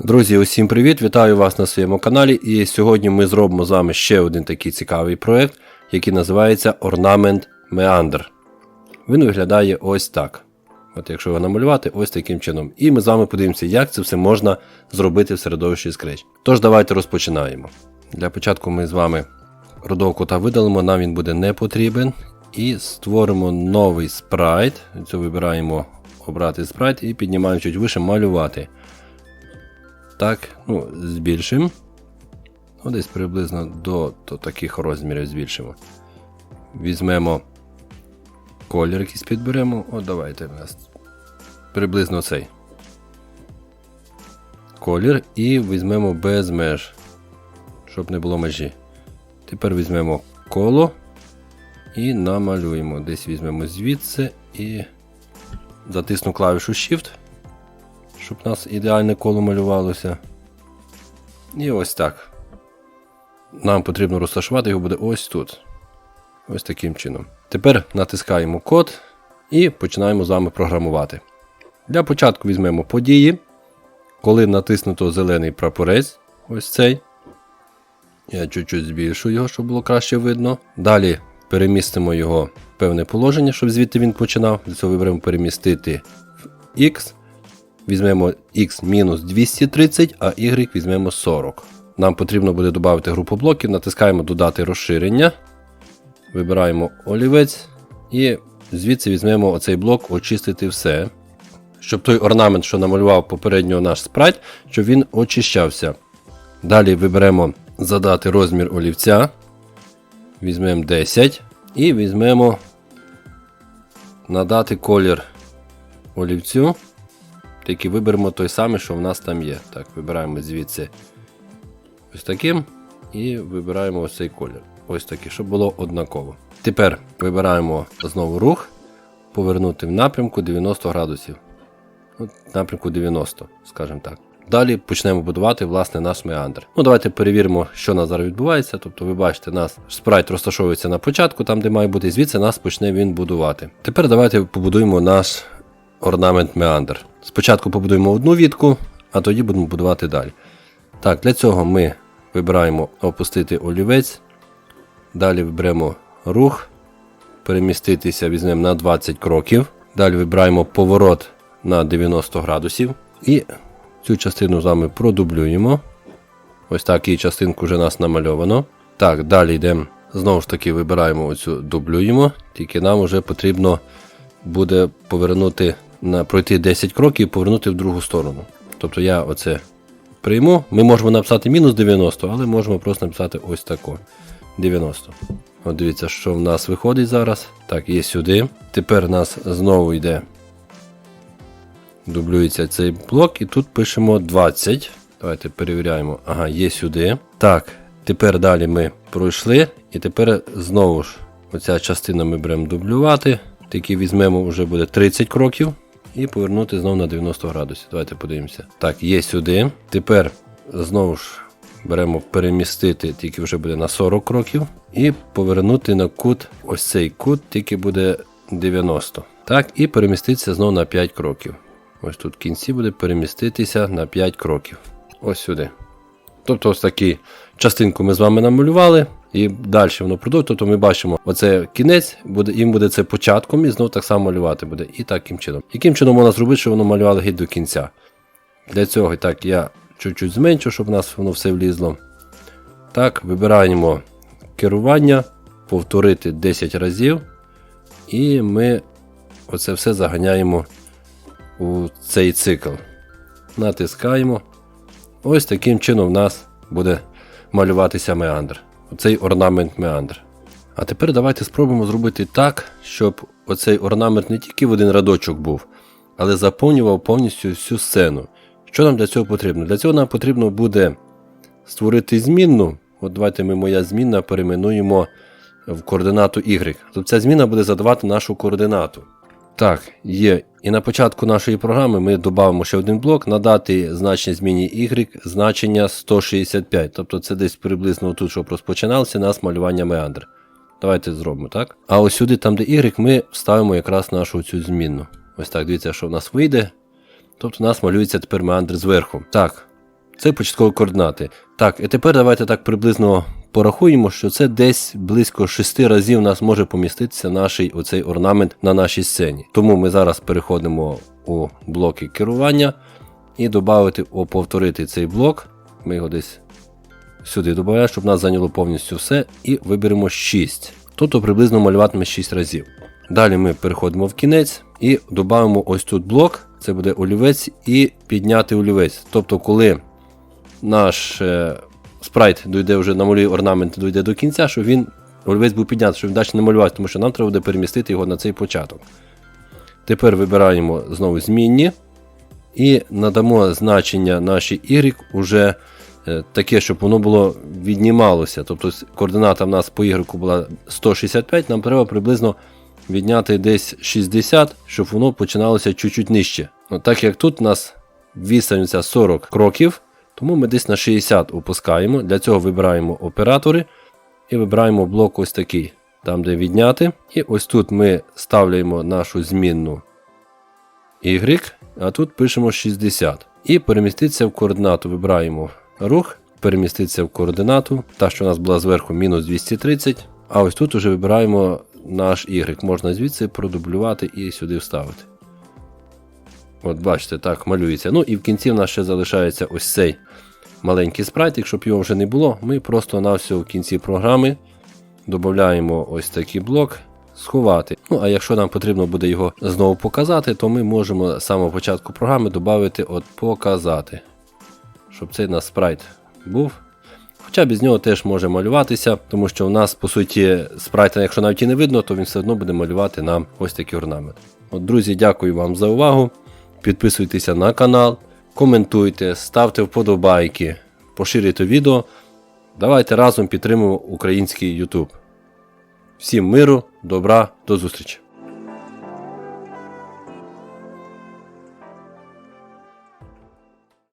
Друзі, усім привіт! Вітаю вас на своєму каналі. І сьогодні ми зробимо з вами ще один такий цікавий проект, який називається Ornament Meander. Він виглядає ось так. От якщо його намалювати, ось таким чином. І ми з вами подивимося, як це все можна зробити в середовищі Scratch. Тож, давайте розпочинаємо. Для початку ми з вами родовку та видалимо, нам він буде не потрібен. І створимо новий спрайт. Це вибираємо обрати спрайт і піднімаємо чуть вище малювати. Так, ну, збільшимо. Ну, десь приблизно до, до таких розмірів збільшимо. Візьмемо колір якийсь підберемо. О, давайте у нас приблизно цей колір і візьмемо без меж, щоб не було межі. Тепер візьмемо коло і намалюємо. Десь візьмемо звідси і затисну клавішу Shift щоб у нас ідеальне коло малювалося. І ось так. Нам потрібно розташувати його буде ось тут. Ось таким чином. Тепер натискаємо код і починаємо з вами програмувати. Для початку візьмемо події. Коли натиснуто зелений прапорець, ось цей. Я чуть-чуть збільшу його, щоб було краще видно. Далі перемістимо його в певне положення, щоб звідти він починав. Для цього виберемо перемістити в X візьмемо x мінус 230, а y візьмемо 40. Нам потрібно буде додати групу блоків, натискаємо додати розширення. Вибираємо олівець і звідси візьмемо оцей блок очистити все. Щоб той орнамент, що намалював попередньо наш спрайт, щоб він очищався. Далі виберемо задати розмір олівця. Візьмемо 10 і візьмемо надати колір олівцю. Тільки виберемо той самий, що в нас там є. Так, вибираємо звідси ось таким. І вибираємо ось цей колір. Ось такий, щоб було однаково. Тепер вибираємо знову рух, повернути в напрямку 90 градусів. От, напрямку 90, скажімо так. Далі почнемо будувати власне наш меандр. Ну, давайте перевіримо, що нас зараз відбувається. Тобто, ви бачите, нас спрайт розташовується на початку, там де має бути, звідси нас почне він будувати. Тепер давайте побудуємо наш орнамент меандр. Спочатку побудуємо одну вітку, а тоді будемо будувати далі. Так, для цього ми вибираємо опустити олівець. Далі виберемо рух, переміститися візьмемо на 20 кроків. Далі вибираємо поворот на 90 градусів. І цю частину з вами продублюємо. Ось так і частинку вже нас намальовано. Так, далі йдемо. Знову ж таки, вибираємо оцю дублюємо, тільки нам вже потрібно буде повернути на пройти 10 кроків і повернути в другу сторону. Тобто я оце прийму. Ми можемо написати мінус 90, але можемо просто написати ось тако. 90. От дивіться, що в нас виходить зараз. Так, є сюди. Тепер у нас знову йде. Дублюється цей блок, і тут пишемо 20. Давайте перевіряємо. Ага, є сюди. Так, тепер далі ми пройшли. І тепер знову ж оця частина ми беремо дублювати. Тільки візьмемо вже буде 30 кроків і повернути знову на 90 градусів. Давайте подивимося. Так, є сюди. Тепер знову ж беремо перемістити, тільки вже буде на 40 кроків. І повернути на кут, ось цей кут, тільки буде 90. Так, і переміститися знову на 5 кроків. Ось тут в кінці буде переміститися на 5 кроків. Ось сюди. Тобто, ось таку частинку ми з вами намалювали. І далі воно продовжує. Тобто ми бачимо, оце кінець, буде, їм буде це початком, і знову так само малювати буде. І таким чином. Яким чином можна зробити, щоб воно малювало геть до кінця? Для цього так я чуть-чуть зменшу, щоб у нас воно все влізло. Так, вибираємо керування, повторити 10 разів. І ми оце все заганяємо у цей цикл. Натискаємо. Ось таким чином в нас буде малюватися меандр оцей орнамент меандр. А тепер давайте спробуємо зробити так, щоб оцей орнамент не тільки в один радочок був, але заповнював повністю всю сцену. Що нам для цього потрібно? Для цього нам потрібно буде створити змінну. От давайте ми моя змінна перейменуємо в координату Y. Тобто ця зміна буде задавати нашу координату. Так, є. І на початку нашої програми ми додамо ще один блок, надати значення зміні y значення 165. Тобто це десь приблизно тут, щоб розпочиналося нас малювання меандр. Давайте зробимо так. А ось сюди, там де y, ми вставимо якраз нашу цю змінну. Ось так, дивіться, що в нас вийде. Тобто у нас малюється тепер меандр зверху. Так, Це початкові координати. Так, і тепер давайте так приблизно порахуємо, що це десь близько 6 разів нас може поміститися наш оцей орнамент на нашій сцені. Тому ми зараз переходимо у блоки керування і додати, повторити цей блок. Ми його десь сюди додаємо, щоб нас зайняло повністю все. І виберемо 6. Тобто приблизно малюватиме 6 разів. Далі ми переходимо в кінець і додамо ось тут блок. Це буде олівець і підняти олівець. Тобто, коли наш е, спрайт дойде вже намалює орнамент, дойде до кінця, щоб він олівець був піднятий, щоб він далі не малювати, тому що нам треба буде перемістити його на цей початок. Тепер вибираємо знову змінні і надамо значення нашій Y уже е, таке, щоб воно було віднімалося. Тобто координата в нас по Y була 165, нам треба приблизно відняти десь 60, щоб воно починалося чуть-чуть нижче. Ну, так як тут у нас відстань 40 кроків, тому ми десь на 60 опускаємо. Для цього вибираємо оператори і вибираємо блок ось такий, там де відняти. І ось тут ми ставляємо нашу змінну Y, а тут пишемо 60. І переміститися в координату. Вибираємо рух, переміститися в координату. Та, що у нас була зверху мінус 230. А ось тут вже вибираємо наш Y. Можна звідси продублювати і сюди вставити. От бачите, так малюється. Ну і в кінці в нас ще залишається ось цей маленький спрайт. Щоб його вже не було, ми просто на всього в кінці програми додаємо ось такий блок. Сховати. Ну, а якщо нам потрібно буде його знову показати, то ми можемо з самого початку програми додати от показати. Щоб цей наш спрайт був. Хоча без нього теж може малюватися, тому що у нас, по суті, спрайта, якщо навіть і не видно, то він все одно буде малювати нам ось такий орнамент. От, друзі, дякую вам за увагу. Підписуйтеся на канал, коментуйте, ставте вподобайки, поширюйте відео. Давайте разом підтримуємо український YouTube. Всім миру, добра, до зустрічі!